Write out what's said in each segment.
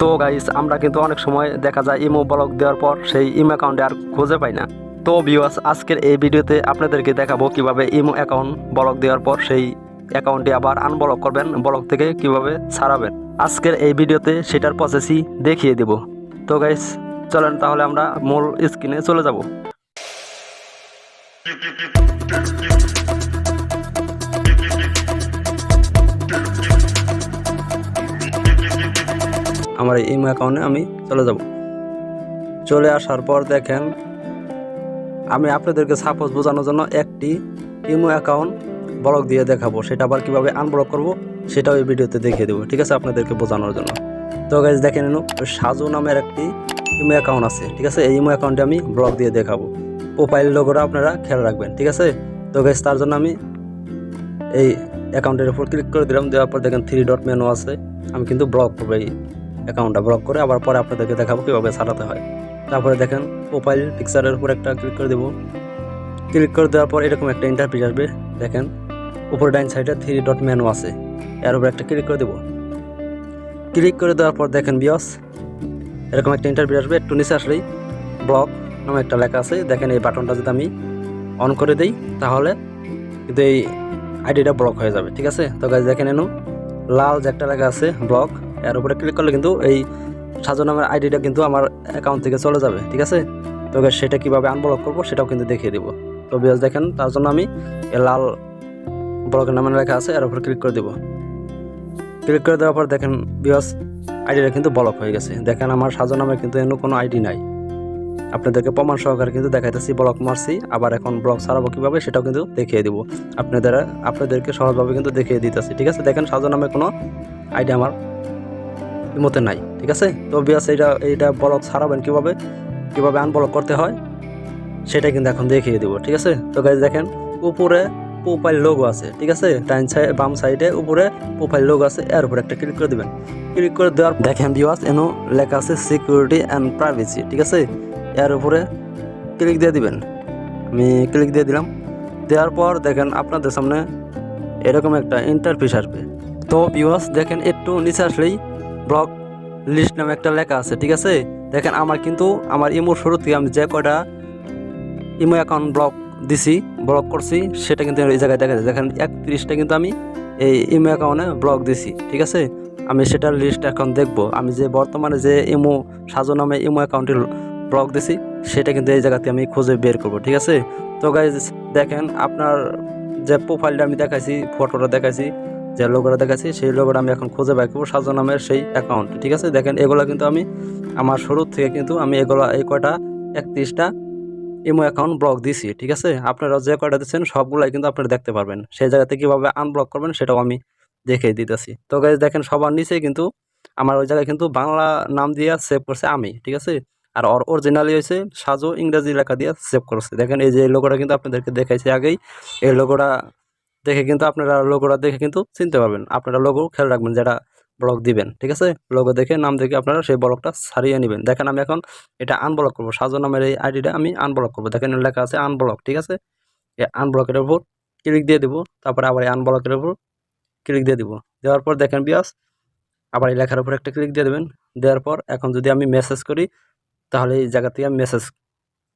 তো গাইস আমরা কিন্তু অনেক সময় দেখা যায় ইমো ব্লক দেওয়ার পর সেই ইমো অ্যাকাউন্টে আর খুঁজে পাই না। তো ভিউয়ার্স আজকের এই ভিডিওতে আপনাদেরকে দেখাবো কীভাবে ইমো অ্যাকাউন্ট ব্লক দেওয়ার পর সেই অ্যাকাউন্টটি আবার আনব্লক করবেন ব্লক থেকে কীভাবে ছাড়াবেন। আজকের এই ভিডিওতে সেটার প্রসেসই দেখিয়ে দেব। তো গাইস চলেন তাহলে আমরা মূল স্ক্রিনে চলে যাব। আমার এই ইমো অ্যাকাউন্টে আমি চলে যাব। চলে আসার পর দেখেন, আমি আপনাদেরকে সাপোজ বোঝানোর জন্য একটি ইমো অ্যাকাউন্ট ব্লক দিয়ে দেখাবো। সেটা আবার কীভাবে আনব্লক করব, সেটাও এই ভিডিওতে দেখিয়ে দেবো, ঠিক আছে? আপনাদেরকে বোঝানোর জন্য। তো গাইজ দেখে নিন সাজু নামের একটি ইমো অ্যাকাউন্ট আছে, ঠিক আছে? এই ইমো অ্যাকাউন্টে আমি ব্লক দিয়ে দেখাবো। প্রোফাইল লোগোটা আপনারা খেয়াল রাখবেন, ঠিক আছে? তো গাইজ তার জন্য আমি এই অ্যাকাউন্টের উপর ক্লিক করে দিলাম। দেওয়ার পর দেখেন থ্রি ডট মেনু আছে, আমি কিন্তু ব্লক করব এই অ্যাকাউন্টটা ব্লক করে আবার পরে আপনাদেরকে দেখাবো কীভাবে সারাতে হয়। তারপরে দেখেন প্রোফাইল পিকচারের উপর একটা ক্লিক করে দেবো। ক্লিক করে দেওয়ার পর এরকম একটা ইন্টারফেস আসবে। দেখেন, উপরে ডাইন সাইডে থ্রি ডট মেনু আছে। এর উপর একটা ক্লিক করে দেবো। ক্লিক করে দেওয়ার পর দেখেন বিয়স এরকম একটা ইন্টারভিউ আসবে। একটু নিচে আসলেই ব্লক নামে একটা লেখা আছে। দেখেন এই বাটনটা যদি আমি অন করে দিই, তাহলে কিন্তু এই আইডিটা ব্লক হয়ে যাবে। ঠিক আছে? তো গাছ দেখেন এনো লাল যে একটা লেখা আছে ব্লক এর উপরে ক্লিক করলে কিন্তু এই সাজু আইডিটা কিন্তু আমার অ্যাকাউন্ট থেকে চলে যাবে, ঠিক আছে? তো সেটা কীভাবে আনব্লক করব সেটাও কিন্তু দেখিয়ে দেবো। তো বিয়াস দেখেন, তার জন্য আমি লাল ব্লকের নামে লেখা আছে, এর উপর ক্লিক করে দেবো। ক্লিক করে দেওয়ার পর দেখেন বিয়াস আইডিটা কিন্তু ব্লক হয়ে গেছে। দেখেন, আমার সাজু নামে কিন্তু এমন কোনো আইডি নাই। আপনাদেরকে প্রমাণ সহকারে কিন্তু দেখাইতেছি ব্লক মারছি, আবার এখন ব্লক ছাড়াবো কীভাবে সেটাও কিন্তু দেখিয়ে দিব। আপনাদের, আপনাদেরকে সহজভাবে কিন্তু দেখিয়ে দিতেছি, ঠিক আছে? দেখেন, সাজু নামে কোনো আইডি আমার মতে নাই, ঠিক আছে? তো বিয়াস এইটা এইটা ব্লক ছাড়াবেন কীভাবে? কীভাবে আনব্লক করতে হয়? সেটা কিন্তু এখন দেখিয়ে দেবো, ঠিক আছে? তো গাইজ দেখেন, উপরে প্রোফাইল লোগো আছে, ঠিক আছে? ডাইন সাইড বাম সাইডে উপরে প্রোফাইল লোগো আছে, এর উপরে একটা ক্লিক করে দেবেন। ক্লিক করে দেওয়ার দেখেন ভিউয়ার্স এনো লেখা আছে সিকিউরিটি অ্যান্ড প্রাইভেসি ঠিক আছে? এর উপরে ক্লিক দিয়ে দিবেন। আমি ক্লিক দিয়ে দিলাম। দেওয়ার পর দেখেন, আপনাদের সামনে এরকম একটা ইন্টারফেস আসবে। তো ভিউয়ার্স দেখেন, একটু নিচে আসলেই ব্লক লিস্ট নামে একটা লেখা আছে, ঠিক আছে? দেখেন আমার কিন্তু, আমার ইমোর শুরু থেকে আমি যে কয়টা ইমো অ্যাকাউন্ট ব্লক দিছি ব্লক করছি, সেটা কিন্তু এই জায়গায় দেখা যায়। দেখেন একত্রিশটা কিন্তু আমি এই ইমো অ্যাকাউন্টে ব্লক দিছি, ঠিক আছে? আমি সেটার লিস্ট এখন দেখব। আমি যে বর্তমানে যে ইমো, সাজো নামে ইমো অ্যাকাউন্টে ব্লক দিছি, সেটা কিন্তু এই জায়গাতে আমি খুঁজে বের করব, ঠিক আছে? তো গাইজ দেখেন আপনার যে প্রোফাইলটা আমি দেখাইছি ফটোটা দেখাইছি যে লোগোটা দেখাচ্ছি, সেই লোগোটা আমি এখন খুঁজে করব সাজো নামের সেই অ্যাকাউন্ট ঠিক আছে? দেখেন, এগুলো কিন্তু আমি আমার শুরু থেকে কিন্তু আমি এগুলো, এই কয়টা, একত্রিশটা ইমো অ্যাকাউন্ট ব্লক দিছি, ঠিক আছে? আপনারা যে কয়টা দিচ্ছেন, সবগুলাই কিন্তু আপনারা দেখতে পারবেন। সেই জায়গাতে কীভাবে আনব্লক করবেন, সেটাও আমি দেখিয়ে দিতেছি। তো গাইজ দেখেন, সবার নিচে কিন্তু আমার ওই জায়গায় কিন্তু বাংলা নাম দিয়ে সেভ করছে আমি, ঠিক আছে? আর ওর অরিজিনালি হয়েছে সাজো ইংরেজি লেখা দিয়ে সেভ করছে। দেখেন, এই যে লোগোটা কিন্তু আপনাদেরকে দেখাইছি আগেই। এই লোগোটা দেখে কিন্তু আপনারা লোগোটা দেখে কিন্তু চিনতে পারবেন। আপনারা লোগো খেয়াল রাখবেন যেটা ব্লক দিবেন, ঠিক আছে? লোগো দেখে, নাম দেখে আপনারা সেই ব্লকটা সারিয়ে নেবেন। দেখেন আমি এখন এটা আনব্লক করব। সাজো নামের এই আইডিটা আমি আনব্লক করব। দেখেন লেখা আছে আনব্লক ঠিক আছে? এই আনব্লকের উপর ক্লিক দিয়ে দিব। তারপরে আবার এই আনব্লকের উপর ক্লিক দিয়ে দিব। দেওয়ার পর দেখেন বিয়াস, আবার এই লেখার উপর একটা ক্লিক দিয়ে দেবেন। দেওয়ার পর এখন যদি আমি মেসেজ করি, তাহলে এই জায়গা থেকে আমি মেসেজ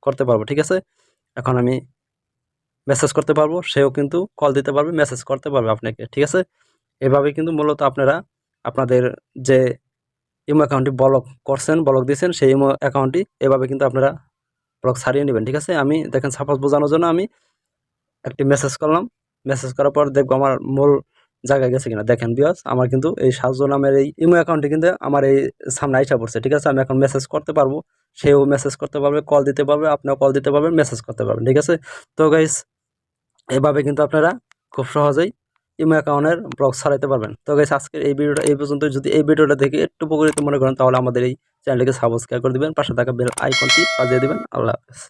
করতে পারব, ঠিক আছে? এখন আমি মেসেজ করতে পারব, সেও কিন্তু কল দিতে পারবে মেসেজ করতে পারবে আপনাকে, ঠিক আছে? এভাবে কিন্তু মূলত আপনারা আপনাদের যে ইমো অ্যাকাউন্টটি ব্লক করছেন ব্লক দিয়েছেন সেই ইমো অ্যাকাউন্টটি এভাবে কিন্তু আপনারা ব্লক ছাড়িয়ে নেবেন, ঠিক আছে? আমি দেখেন সাপোজ বোঝানোর জন্য আমি একটি মেসেজ করলাম মেসেজ করার পর দেখব আমার মূল জায়গায় গেছে কিনা। দেখেন বিয়াস আমার কিন্তু এই সাহায্য নামের এই ইমো অ্যাকাউন্টটি কিন্তু আমার এই সামনে আইসা পড়ছে, ঠিক আছে? আমি এখন মেসেজ করতে পারব, সেও মেসেজ করতে পারবে কল দিতে পারবে, আপনিও কল দিতে পারবেন মেসেজ করতে পারবেন, ঠিক আছে? তো গাইস এভাবে কিন্তু আপনারা খুব সহজেই ইমো অ্যাকাউন্টের ব্লগ ছাড়াইতে পারবেন। তো গাইস আজকের এই ভিডিওটা এই পর্যন্ত। যদি এই ভিডিওটা দেখে একটু উপকৃত মনে করেন, তাহলে আমাদের এই চ্যানেলটিকে সাবস্ক্রাইব করে দেবেন, পাশে থাকা বেল আইকনটি বাজিয়ে দেবেন। আল্লাহ হাফেজ।